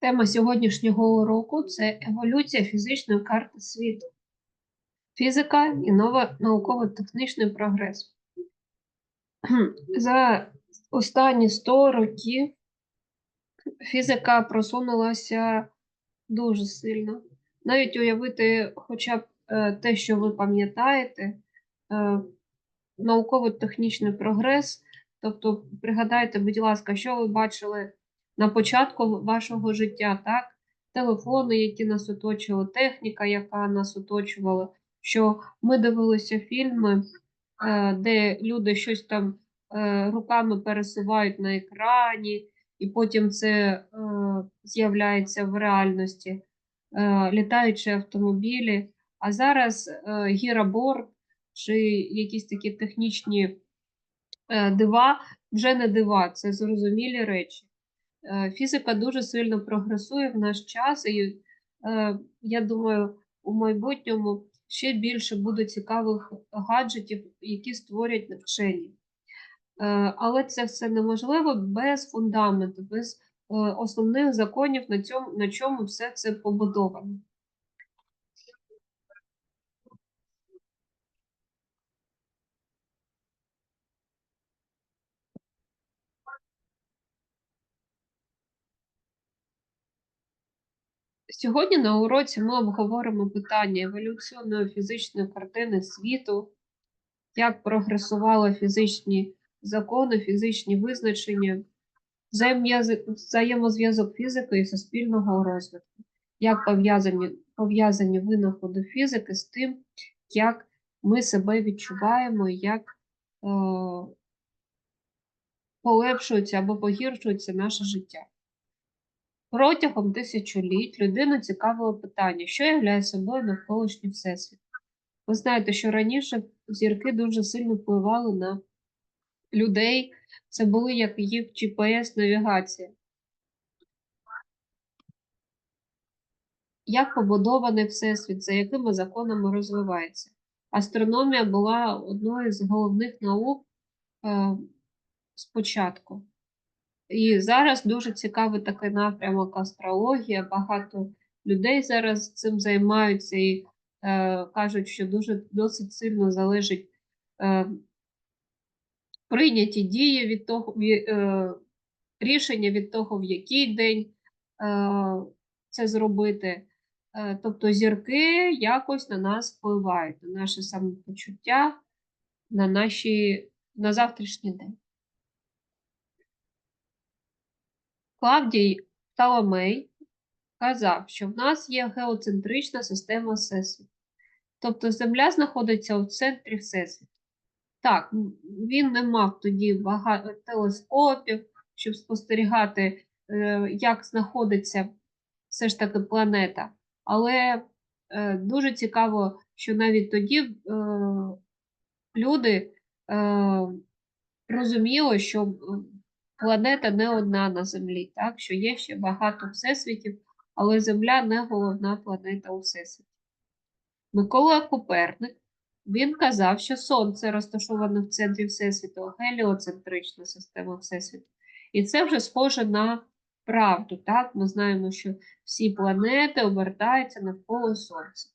Тема сьогоднішнього уроку це еволюція фізичної карти світу, фізика і нова науково-технічний прогрес. За останні 100 років фізика просунулася дуже сильно. Навіть уявити хоча б е, те, що ви пам'ятаєте, е, науково-технічний прогрес. Тобто, пригадайте, будь ласка, що ви бачили на початку вашого життя, так? Телефони, які нас оточували, техніка, яка нас оточувала, що ми дивилися фільми, е, де люди щось там е, руками пересувають на екрані, і потім це е, з'являється в реальності, літаючі автомобілі. А зараз гіраборд чи якісь такі технічні дива вже не дива, це зрозумілі речі. Е, Фізика дуже сильно прогресує в наш час, і е, я думаю, у майбутньому ще більше буде цікавих гаджетів, які створять вчені. Е, Але це все неможливо без фундаменту, без е, основних законів, на, цьому, на чому все це побудовано. Сьогодні на уроці ми обговоримо питання еволюційної фізичної картини світу, як прогресували фізичні закони, фізичні визначення, взаємозв'язок фізики і суспільного розвитку, як пов'язані, пов'язані винаходи фізики з тим, як ми себе відчуваємо, як е, полегшується або погіршується наше життя. Протягом тисячоліть людину цікавило питання, що являє собою навколишній всесвіт. Ви знаєте, що раніше зірки дуже сильно впливали на людей. Це були як їх GPS-навігація. Як побудований всесвіт, за якими законами розвивається. Астрономія була одною з головних наук е, спочатку. І зараз дуже цікавий такий напрямок астрологія. Багато людей зараз цим займаються і е, кажуть, що дуже досить сильно залежить е, прийняті дії від того, е, рішення від того, в який день е, це зробити. Е, тобто зірки якось на нас впливають, на наше самопочуття, на наші на завтрашній день. Клавдій Птоломей казав, що в нас є геоцентрична система Всесвіту. Тобто Земля знаходиться у центрі Всесвіту. Так, він не мав тоді багато телескопів, щоб спостерігати, е, як знаходиться все ж таки планета. Але е, дуже цікаво, що навіть тоді е, люди розуміли, що планета не одна на Землі, так? що є ще багато всесвітів, але Земля не головна планета у всесвіті. Микола Коперник він казав, що Сонце розташоване в центрі Всесвіту, геліоцентрична система Всесвіту. І це вже схоже на правду. Так? Ми знаємо, що всі планети обертаються навколо Сонця.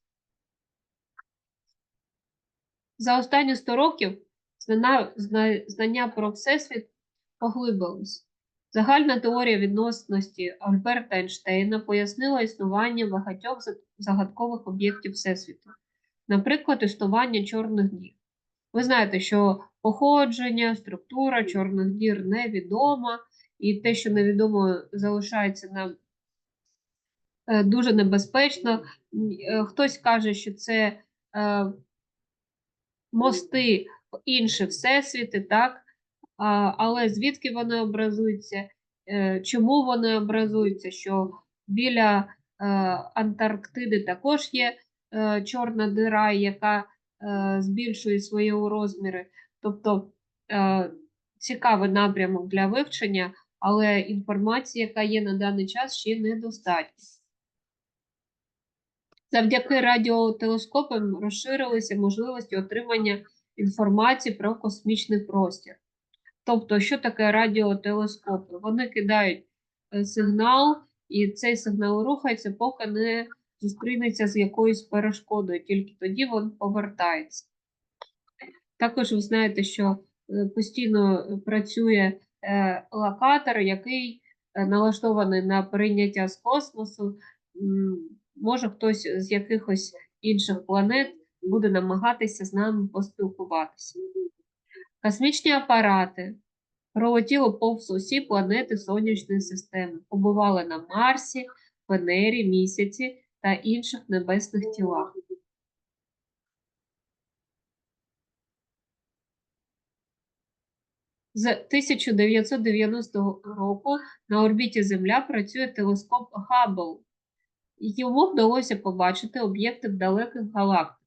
За останні 100 років знання про Всесвіт поглибились. Загальна теорія відносності Альберта Ейнштейна пояснила існування багатьох загадкових об'єктів Всесвіту, наприклад, існування чорних дір. Ви знаєте, що походження, структура чорних дір невідома, і те, що невідомо, залишається нам е, дуже небезпечно. Е, Хтось каже, що це е, мости в інші всесвіти, так? Але звідки вони образуються, е, чому вони образуються, що біля е, Антарктиди також є е, чорна дира, яка збільшує свої розміри. Тобто цікавий напрямок для вивчення, але інформація, яка є на даний час, ще недостатня. Завдяки радіотелескопам розширилися можливості отримання інформації про космічний простір. Тобто, що таке радіотелескопи? Вони кидають е, сигнал, і цей сигнал рухається, поки не зустрінеться з якоюсь перешкодою, тільки тоді він повертається. Також ви знаєте, що е, постійно працює е, локатор, який налаштований на прийняття з космосу. Може хтось з якихось інших планет буде намагатися з нами поспілкуватися. Космічні апарати пролетіли повз усі планети Сонячної системи, побували на Марсі, Венері, Місяці та інших небесних тілах. З 1990 року на орбіті Земля працює телескоп Хаббл. Йому вдалося побачити об'єкти в далеких галактиках.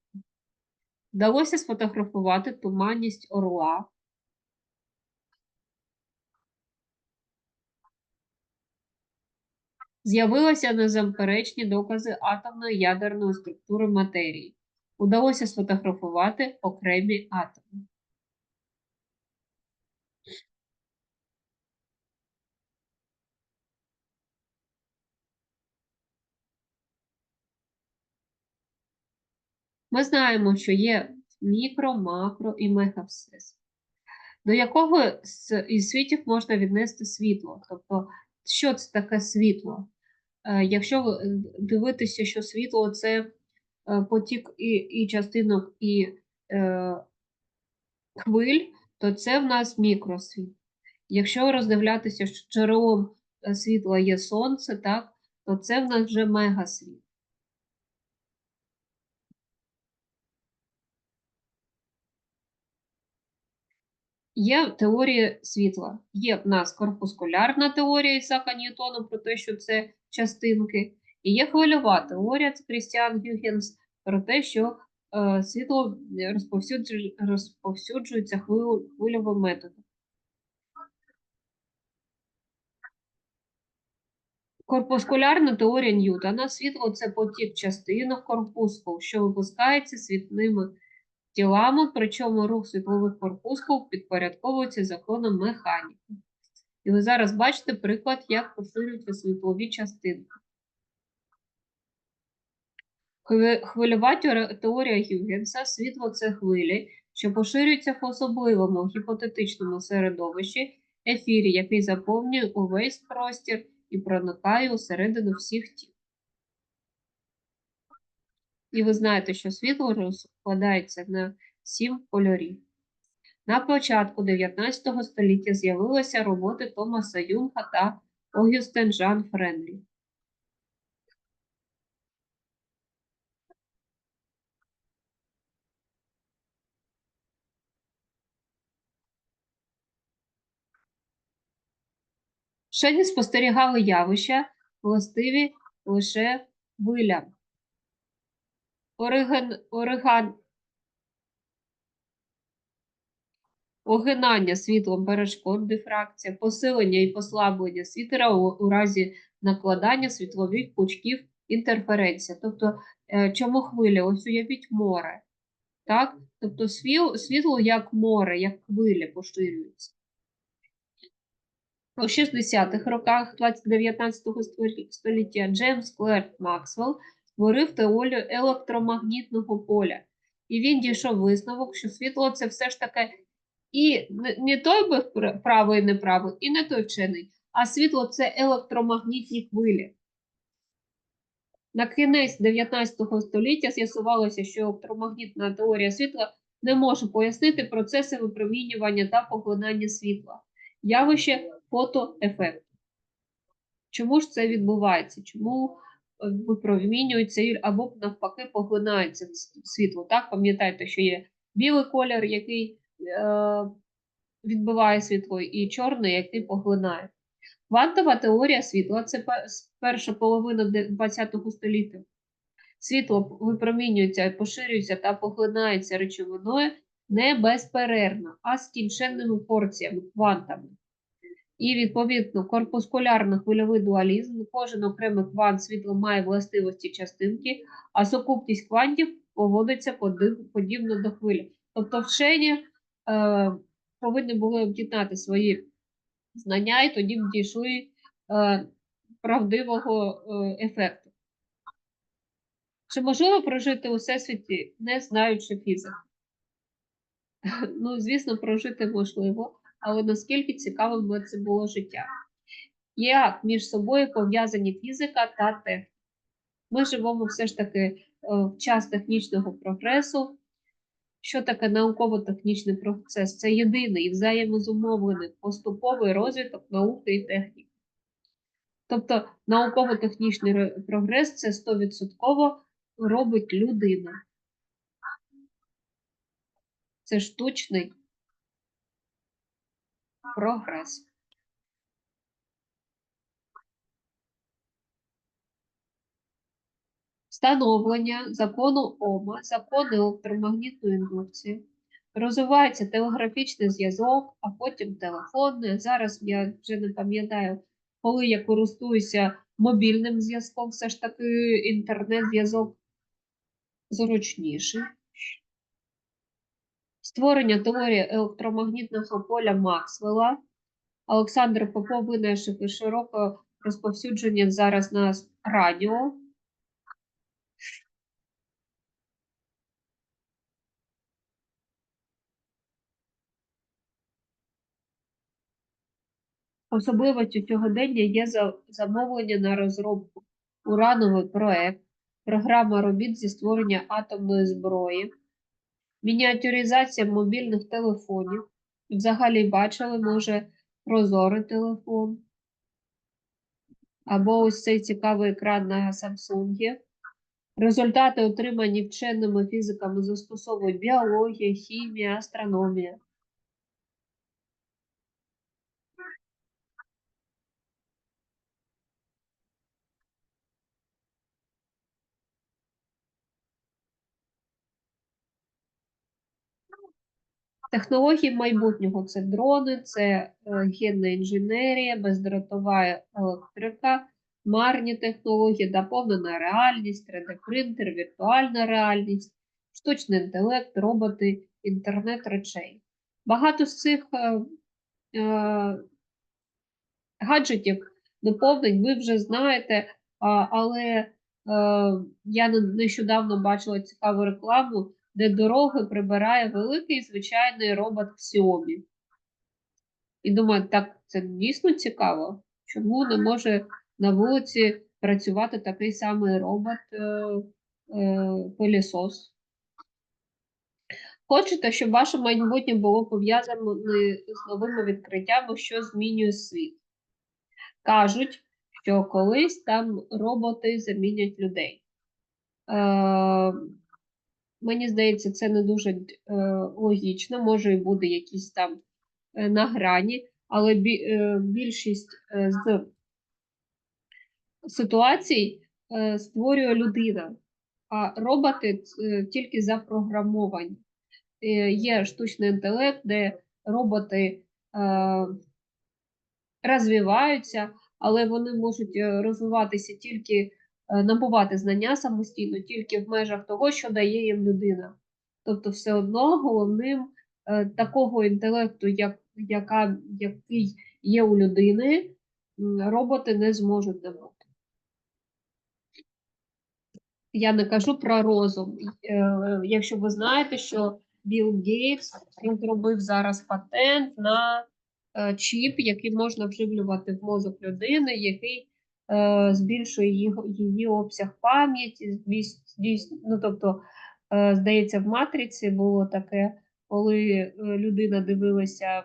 Вдалося сфотографувати туманність орла. З'явилися незаперечні докази атомної ядерної структури матерії. Удалося сфотографувати окремі атоми. Ми знаємо, що є мікро, макро і мегавсесвіт. До якого із світів можна віднести світло? Тобто, що це таке світло? Е, Якщо е, дивитися, що світло це е, потік і, і частинок, і е, хвиль, то це в нас мікросвіт. Якщо роздивлятися, що джерелом світла є сонце, так, то це в нас вже мегасвіт. Є теорія світла. Є в нас корпускулярна теорія Ісака Ньютона про те, що це частинки, і є хвильова теорія, це Крістіан Гюгенс, про те, що е, світло розповсюджує, розповсюджується хвилю, хвильовим методом. Корпускулярна теорія Ньютона. Світло це потік частинок корпускул, що випускається світлними тілами, причому рух світлових корпускул підпорядковується законом механіки. І ви зараз бачите приклад, як поширюються світлові частинки. Хви- Хвильова теорія Гюгенса світло це хвилі, що поширюються в особливому гіпотетичному середовищі ефірі, який заповнює увесь простір і проникає усередину всіх тіл. І ви знаєте, що світло розкладається на сім кольорів. На початку 19 століття з'явилися роботи Томаса Юнга та Огюстен Жан Френлі. Вчені спостерігали явища, властиві лише хвилям. Ориган, ориган, огинання світлом перешкод, дифракція, посилення і послаблення світла у, у разі накладання світлових пучків, інтерференція. Тобто, е, чому хвиля? Ось уявіть море. Так? Тобто свіл, світло як море, як хвиля поширюється. У 60-х роках 19 століття Джеймс Клерк Максвелл створив теорію електромагнітного поля. І він дійшов висновок, що світло це все ж таки і не- той пр- правий, не правий, і не той вчений, а світло це електромагнітні хвилі. На кінець 19 століття з'ясувалося, що електромагнітна теорія світла не може пояснити процеси випромінювання та поглинання світла, явище фотоефекту. Чому ж це відбувається? Чому випромінюється або навпаки поглинається світло? Так, пам'ятайте, що є білий колір, який е, відбиває світло, і чорний, який поглинає. Квантова теорія світла це перша половина ХХ століття. Світло випромінюється, поширюється та поглинається речовиною не безперервно, а з кінченними порціями, квантами. І, відповідно, корпускулярно-хвильовий дуалізм, кожен окремий квант світла має властивості частинки, а сукупність квантів поводиться подібно до хвилі. Тобто вчені е, повинні були об'єднати свої знання і тоді б дійшли е, правдивого е, ефекту. Чи можливо прожити у всесвіті, не знаючи фізики? Ну, звісно, прожити можливо, але наскільки цікавим би це було життя? Як між собою пов'язані фізика та техніка? Ми живемо все ж таки е, в час технічного прогресу. Що таке науково-технічний процес? Це єдиний і взаємозумовлений поступовий розвиток науки і техніки. Тобто науково-технічний прогрес це 100% робить людина. Це штучний прогрес. Встановлення закону Ома, закон електромагнітної індукції. Розвивається телеграфічний зв'язок, а потім телефонний. Зараз я вже не пам'ятаю, коли я користуюся мобільним зв'язком, все ж таки інтернет-зв'язок зручніший. Створення теорії електромагнітного поля Максвелла. Олександр Попов винайшов і широко розповсюдження зараз на радіо. Особливістю сьогодення є замовлення на розробку, урановий проект, програма робіт зі створення атомної зброї, мініатюризація мобільних телефонів. Взагалі бачили, може, прозорий телефон. Або ось цей цікавий екран на Samsung. Результати, отримані вченими фізиками, застосовують біологія, хімія, астрономія. Технології майбутнього це дрони, це е, генна інженерія, бездротова електрика, марні технології, доповнена реальність, 3D-принтер, віртуальна реальність, штучний інтелект, роботи, інтернет речей. Багато з цих е, е, гаджетів, доповнень ви вже знаєте, але е, я не- нещодавно бачила цікаву рекламу, де дороги прибирає великий звичайний робот Xiaomi. І думаю, так це дійсно цікаво. Чому не може на вулиці працювати такий самий робот е, е, пилісос? Хочете, щоб ваше майбутнє було пов'язане з новими відкриттями, що змінює світ? Кажуть, що колись там роботи замінять людей. Е, Мені здається, це не дуже е, логічно, може і буде якісь там е, на грані, але бі, е, більшість е, з ситуацій е, створює людина, а роботи е, тільки запрограмовані. Е, є штучний інтелект, де роботи е, розвиваються, але вони можуть е, розвиватися тільки набувати знання самостійно, тільки в межах того, що дає їм людина. Тобто, все одно головним е, такого інтелекту, як, яка, який є у людини, роботи не зможуть набути. Я не кажу про розум. Е, Якщо ви знаєте, що Білл Гейтс зробив зараз патент на е, чіп, який можна вживлювати в мозок людини, який е, збільшує її, обсяг пам'яті. Ну, тобто, е, здається, в матриці було таке, коли е, людина дивилася.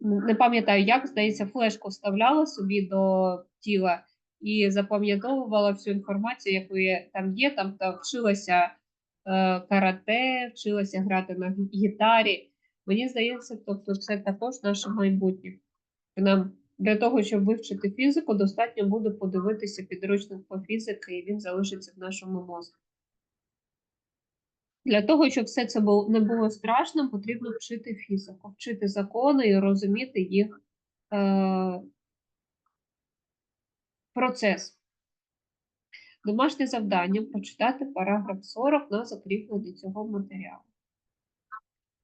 Не пам'ятаю, як, здається, флешку вставляла собі до тіла і запам'ятовувала всю інформацію, яку там є, там та вчилася е, карате, вчилася грати на гітарі. Мені здається, тобто це також наше майбутнє. Нам для того, щоб вивчити фізику, достатньо буде подивитися підручник по фізики, і він залишиться в нашому мозку. Для того, щоб все це не було страшним, потрібно вчити фізику, вчити закони і розуміти їх е, процес. Домашнє завдання прочитати параграф 40 на закріпленні цього матеріалу.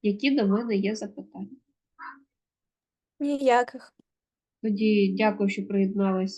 Які до мене є запитання? Ніяких. Тоді дякую, що приєднались